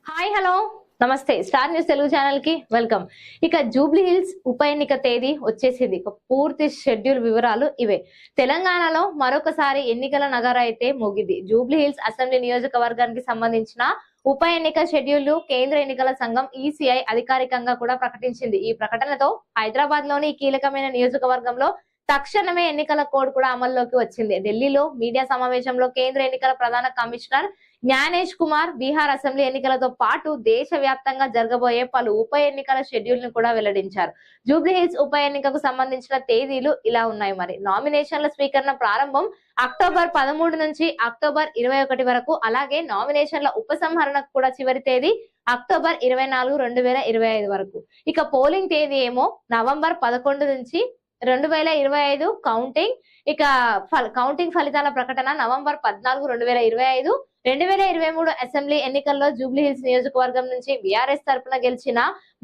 Hi hello. నమస్తే. Star news Telugu ఛానల్కి welcome. ఇక జూబ్లీ హిల్స్ ఉప ఎన్నిక తేదీ వచ్చేసింది. ఇక పూర్తి షెడ్యూల్ వివరాలు ఇవే. తెలంగాణలో మరొకసారి ఎన్నికల నగర అయితే ముగిది. జూబ్లీ హిల్స్ అసెంబ్లీ నియోజకవర్గానికి సంబంధించిన ఉప ఎన్నిక షెడ్యూల్ కేంద్ర ఎన్నికల సంఘం ఈసీఐ అధికారికంగా కూడా ప్రకటించింది. ఈ ప్రకటనతో హైదరాబాద్లోని కీలకమైన నియోజకవర్గంలో తక్షణమే ఎన్నికల కోడ్ కూడా అమల్లోకి వచ్చింది. ఢిల్లీలో మీడియా సమావేశంలో కేంద్ర ఎన్నికల ప్రధాన కమిషనర్ జ్ఞానేష్ కుమార్ బీహార్ అసెంబ్లీ ఎన్నికలతో పాటు దేశ వ్యాప్తంగా జరగబోయే పలు ఉప ఎన్నికల షెడ్యూల్ను కూడా వెల్లడించారు. జూబ్లీహిల్స్ ఉప ఎన్నికకు సంబంధించిన తేదీలు ఇలా ఉన్నాయి మరి. నామినేషన్ల స్వీకరణ ప్రారంభం అక్టోబర్ పదమూడు నుంచి అక్టోబర్ ఇరవై ఒకటి వరకు అలాగే నామినేషన్ల ఉపసంహరణకు కూడా చివరి తేదీ అక్టోబర్ ఇరవై నాలుగు రెండు వేల ఇరవై ఐదు వరకు. ఇక పోలింగ్ తేదీ ఏమో నవంబర్ పదకొండు నుంచి రెండు వేల ఇరవై ఐదు కౌంటింగ్ ఇక ఫల్ కౌంటింగ్ ఫలితాల ప్రకటన నవంబర్ పద్నాలుగు రెండు వేల ఇరవై ఐదు. రెండు వేల ఇరవై మూడు అసెంబ్లీ ఎన్నికల్లో జూబ్లీ హిల్స్ నియోజకవర్గం నుంచి బీఆర్ఎస్ తరఫున గెలిచిన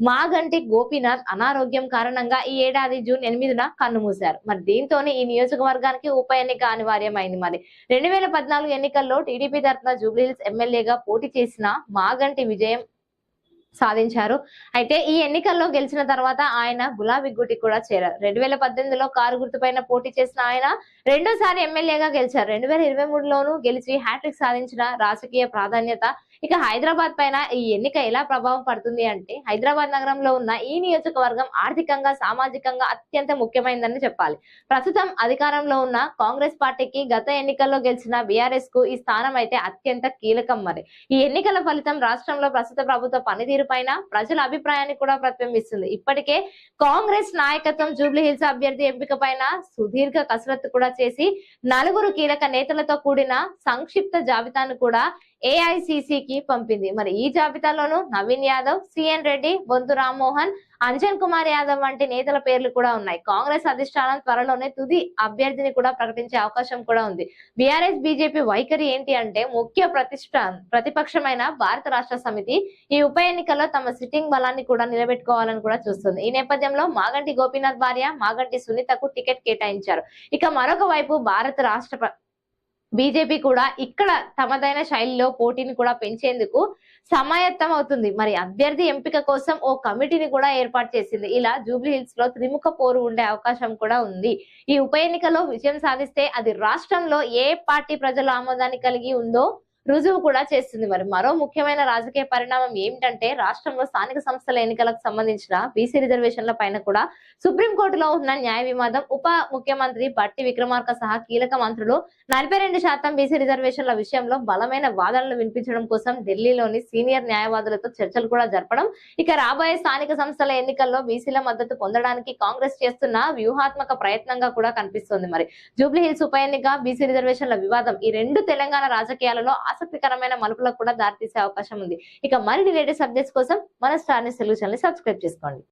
మాగంటి గోపీనాథ్ అనారోగ్యం కారణంగా ఈ ఏడాది జూన్ ఎనిమిదిన కన్నుమూశారు మరి దీంతోనే ఈ నియోజకవర్గానికి ఉప ఎన్నిక అనివార్యమైంది మరి. రెండు వేల పద్నాలుగు ఎన్నికల్లో టీడీపీ తరఫున జూబ్లీ హిల్స్ ఎమ్మెల్యేగా పోటీ చేసిన మాగంటి విజయం సాధించారు. అయితే ఈ ఎన్నికల్లో గెలిచిన తర్వాత ఆయన గులాబీ గుటి కూడా చేరారు. రెండు వేల పద్దెనిమిదిలో కారు గుర్తుపైన పోటీ చేసిన ఆయన రెండోసారి ఎమ్మెల్యేగా గెలిచారు. రెండు వేల ఇరవై మూడులోనూ గెలిచి హ్యాట్రిక్ సాధించిన రాజకీయ ప్రాధాన్యత ఇక హైదరాబాద్ పైన ఈ ఎన్నిక ఎలా ప్రభావం పడుతుంది అంటే హైదరాబాద్ నగరంలో ఉన్న ఈ నియోజకవర్గం ఆర్థికంగా సామాజికంగా అత్యంత ముఖ్యమైనదని చెప్పాలి. ప్రస్తుతం అధికారంలో ఉన్న కాంగ్రెస్ పార్టీకి గత ఎన్నికల్లో గెలిచిన బీఆర్ఎస్కు ఈ స్థానం అయితే అత్యంత కీలకం మరి. ఈ ఎన్నికల ఫలితం రాష్ట్రంలో ప్రస్తుత ప్రభుత్వ పనితీరు పైన ప్రజల అభిప్రాయాన్ని కూడా ప్రతిబింబిస్తుంది. ఇప్పటికే కాంగ్రెస్ నాయకత్వం జూబ్లీ హిల్స్ అభ్యర్థి ఎంపిక పైన సుదీర్ఘ కసరత్తు కూడా చేసి నలుగురు కీలక నేతలతో కూడిన సంక్షిప్త జాబితాను కూడా ఏఐసిసికి కి పంపింది. మరి ఈ జాబితాలోనూ నవీన్ యాదవ్ సిఎన్ రెడ్డి బొంతు రామ్మోహన్ అంజన్ కుమార్ యాదవ్ వంటి నేతల పేర్లు కూడా ఉన్నాయి. కాంగ్రెస్ అధిష్టానం త్వరలోనే తుది అభ్యర్థిని కూడా ప్రకటించే అవకాశం కూడా ఉంది. బీఆర్ఎస్ బీజేపీ వైఖరి ఏంటి అంటే ముఖ్య ప్రతిష్ట ప్రతిపక్షమైన భారత రాష్ట్ర సమితి ఈ ఉప ఎన్నికల్లో తమ సిట్టింగ్ బలాన్ని కూడా నిలబెట్టుకోవాలని కూడా చూస్తుంది. ఈ నేపథ్యంలో మాగంటి గోపీనాథ్ భార్య మాగంటి సునీతకు టికెట్ కేటాయించారు. ఇక మరొక వైపు భారత రాష్ట్ర బీజేపీ కూడా ఇక్కడ తమదైన శైలిలో పోటీని కూడా పెంచేందుకు సమాయత్తం అవుతుంది మరి అభ్యర్థి ఎంపిక కోసం ఓ కమిటీని కూడా ఏర్పాటు చేసింది. ఇలా జూబ్లీ హిల్స్లో త్రిముఖ పోరు ఉండే అవకాశం కూడా ఉంది. ఈ ఉప ఎన్నికలో విజయం సాధిస్తే అది రాష్ట్రంలో ఏ పార్టీ ప్రజల ఆమోదాన్ని కలిగి ఉందో రుజువు కూడా చేస్తుంది మరి. మరో ముఖ్యమైన రాజకీయ పరిణామం ఏమిటంటే రాష్ట్రంలో స్థానిక సంస్థల ఎన్నికలకు సంబంధించిన బీసీ రిజర్వేషన్ల పైన కూడా సుప్రీంకోర్టులో ఉన్న న్యాయ వివాదం ఉప ముఖ్యమంత్రి బట్టి విక్రమార్క సహా కీలక మంత్రులు నలభై రెండు శాతం బీసీ రిజర్వేషన్ల విషయంలో బలమైన వాదనలు వినిపించడం కోసం ఢిల్లీలోని సీనియర్ న్యాయవాదులతో చర్చలు కూడా జరపడం ఇక రాబోయే స్థానిక సంస్థల ఎన్నికల్లో బీసీల మద్దతు పొందడానికి కాంగ్రెస్ చేస్తున్న వ్యూహాత్మక ప్రయత్నంగా కూడా కనిపిస్తోంది మరి. జూబ్లీహిల్స్ ఉప ఎన్నిక బీసీ రిజర్వేషన్ల వివాదం ఈ రెండు తెలంగాణ రాజకీయాలలో ఆసక్తికరమైన మలుపులకు కూడా దారితీసే అవకాశం ఉంది. ఇక మరిన్ని లేటెస్ట్ అప్డేట్స్ కోసం మన స్టార్ న్యూస్ సబ్స్క్రైబ్ చేసుకోండి.